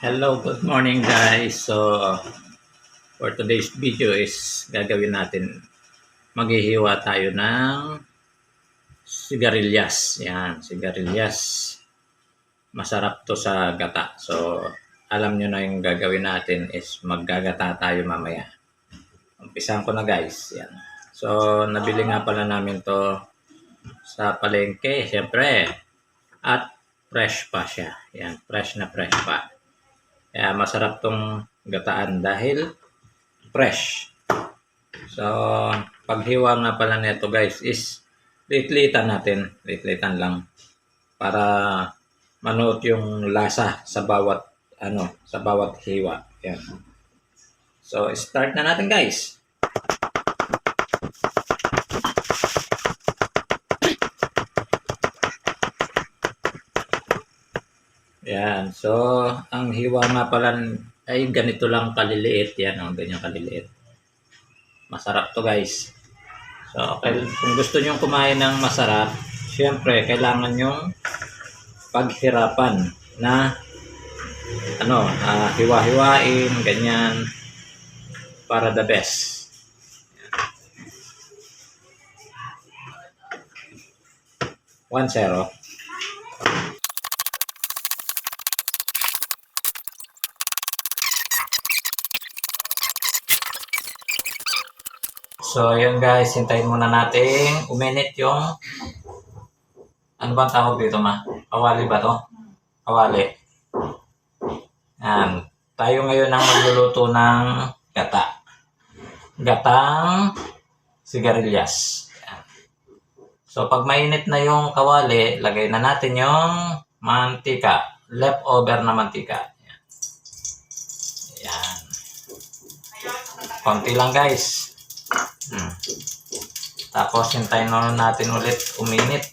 Hello, good morning guys. So, for today's video is gagawin natin, maghihiwa tayo ng sigarilyas. Yan, sigarilyas. Masarap to sa gata. So, alam nyo na yung gagawin natin is maggagata tayo mamaya. Umpisahan ko na guys. Yan. So, nabili nga pala namin to sa palengke, syempre. At fresh pa siya. Yan, fresh na fresh pa. Kaya masarap tong gataan dahil fresh. So, paghiwa nga pala nito guys is litlitan natin. Litlitan lang para manuot yung lasa sa bawat ano, sa bawat hiwa. Yan. So, start na natin guys. Yan. So, ang hiwa nga pala ay ganito lang kaliliit. Yan, ang ganyan kaliliit. Masarap to guys. So, kung gusto nyo kumain ng masarap, syempre, kailangan yung paghirapan na ano, ah, hiwa-hiwain, ganyan, para the best. One zero. So, yun guys, hintayin muna natin uminit yung ano bang tawag dito ma? Kawali ba to? Kawali. Yan. Tayo ngayon ang magluluto ng gata. Gatang sigarilyas. So, pag mainit na yung kawali, lagay na natin yung mantika. Leftover na mantika. Yan. Konti lang guys. Hmm. Tapos hintayin na natin ulit uminit.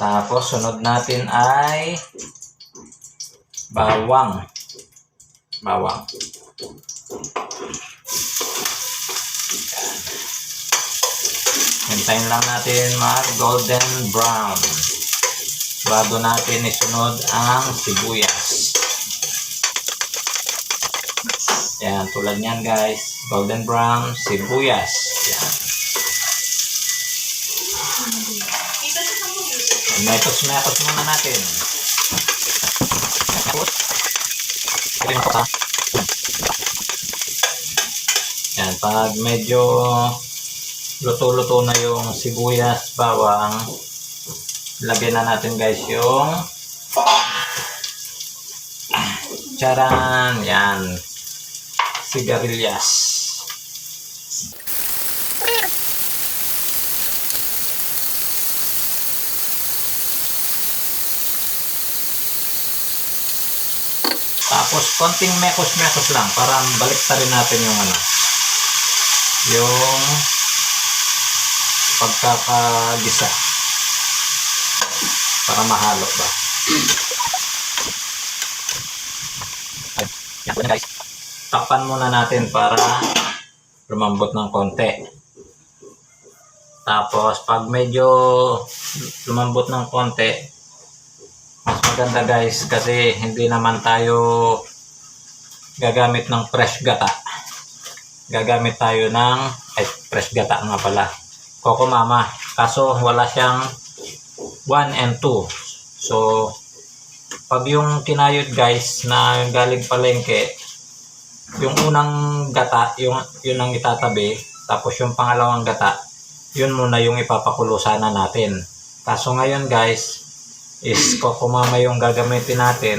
Tapos sunod natin ay bawang. Bawang. Hintayin lang natin mag golden brown. Bago natin isunod ang sibuyas. Yan, tulad niyan guys. Golden brown, sibuyas. Yan. Metos-metos muna natin. Yan, pag medyo luto-luto na yung sibuyas, bawang, lagyan na natin guys yung charan, yan, sigarilyas. Tapos konting mekos-mekos lang para balik rin natin yung ano yung pagkakagisa para mahalo ba. Ay, yan po na guys. Takpan muna natin para lumambot ng konti. Tapos pag medyo lumambot ng konti, mas maganda guys kasi hindi naman tayo gagamit ng fresh gata. Gagamit tayo ng ay fresh gata nga pala. Coco Mama. Kaso wala siyang 1 and 2. So pag yung kinayod guys na galing palengke, yung unang gata, yung yun ang itatabi, tapos yung pangalawang gata, yun muna yung ipapakulo sana natin. Kaso ngayon guys, is kokumama yung gagamitin natin,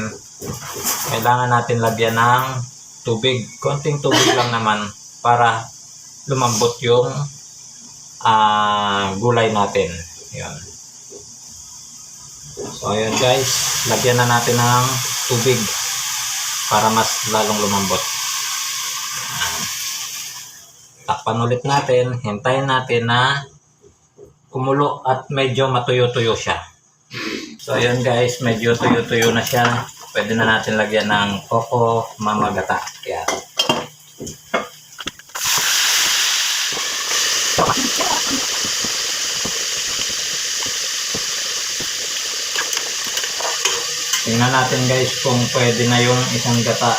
kailangan natin lagyan ng tubig. Konting tubig lang naman para lumambot yung ah, gulay natin. Yun. So, ayun guys, lagyan na natin ng tubig para mas lalong lumambot. Ayan. Takpan natin, hintayin natin na kumulo at medyo matuyo-tuyo siya. So, ayun guys, medyo tuyo-tuyo na siya. Pwede na natin lagyan ng coco mamagata. Yan. Tingnan natin guys kung pwede na yung isang gata.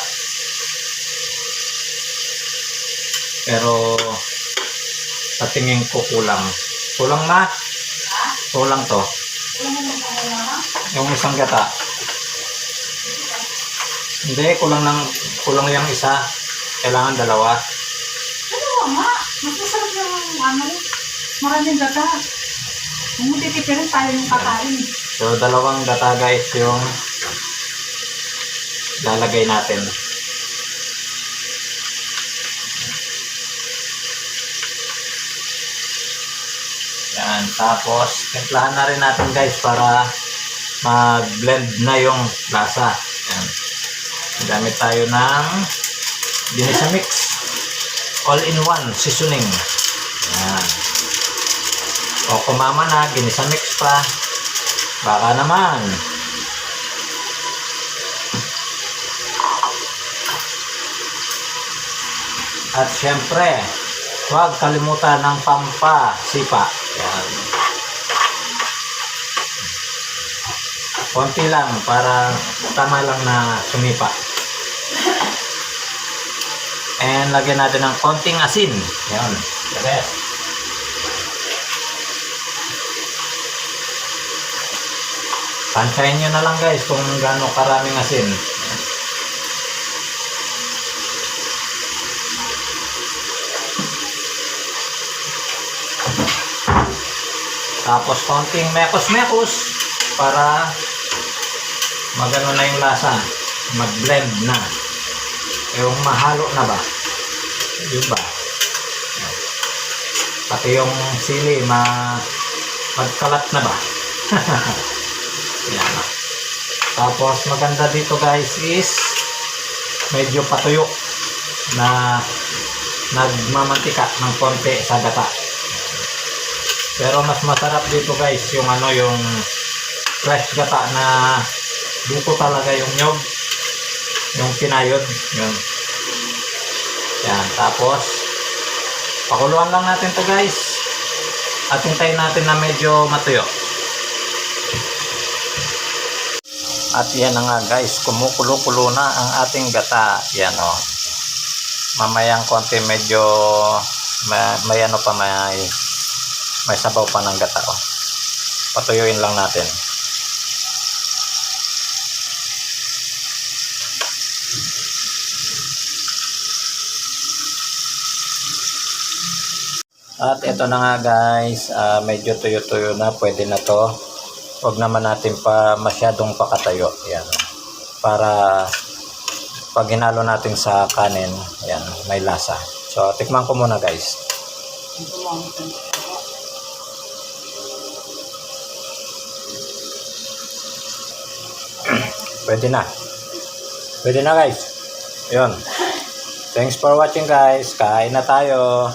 Pero sa tingin ko kulang. Kulang na? Kulang to. Yung isang gata. Hindi, kulang ng kulang yung isa. Kailangan dalawa. Ano nga? Mas masarap yung ano, maraming gata. Kung titipirin tayo yung kakain. So, dalawang gata guys yung lalagay natin. Yan. Tapos, timplahan na rin natin guys para mag-blend na yung lasa. Yan. Gamit tayo ng Dinisamix All-in-One Seasoning. Yan. O kumama na, ginisamix pa. Baka naman. At syempre, huwag kalimutan ng pampasipa. Konti lang para tama lang na sumipa. And lagyan natin ng konting asin. Yan. The best. Pansayin nyo na lang guys kung gaano karaming asin. Tapos konting mekos-mekos para magano na yung lasa. Mag-blend na. Yung mahalo na ba? Yun ba? Pati yung sili ma magkalat na ba? Yan. Tapos maganda dito guys is medyo patuyo na nagmamantika ng konti sa gata. Pero mas masarap dito guys yung ano yung fresh gata na buko talaga yung nyog yung pinayod yun yan tapos pakuluan lang natin to guys at hintayin natin na medyo matuyo At yan na nga guys, kumukulo-kulo na ang ating gata. Yan o. Mamayang konti medyo may, may ano pa may may sabaw pa ng gata o. Patuyuin lang natin. At ito na nga guys, ah, medyo tuyo-tuyo na, pwede na to. Huwag naman natin pa masyadong pakatayo. Yan. Para pag hinalo natin sa kanin, yan, may lasa. So, tikman ko muna guys. Pwede na. Pwede na guys. Yun. Thanks for watching guys. Kain na tayo.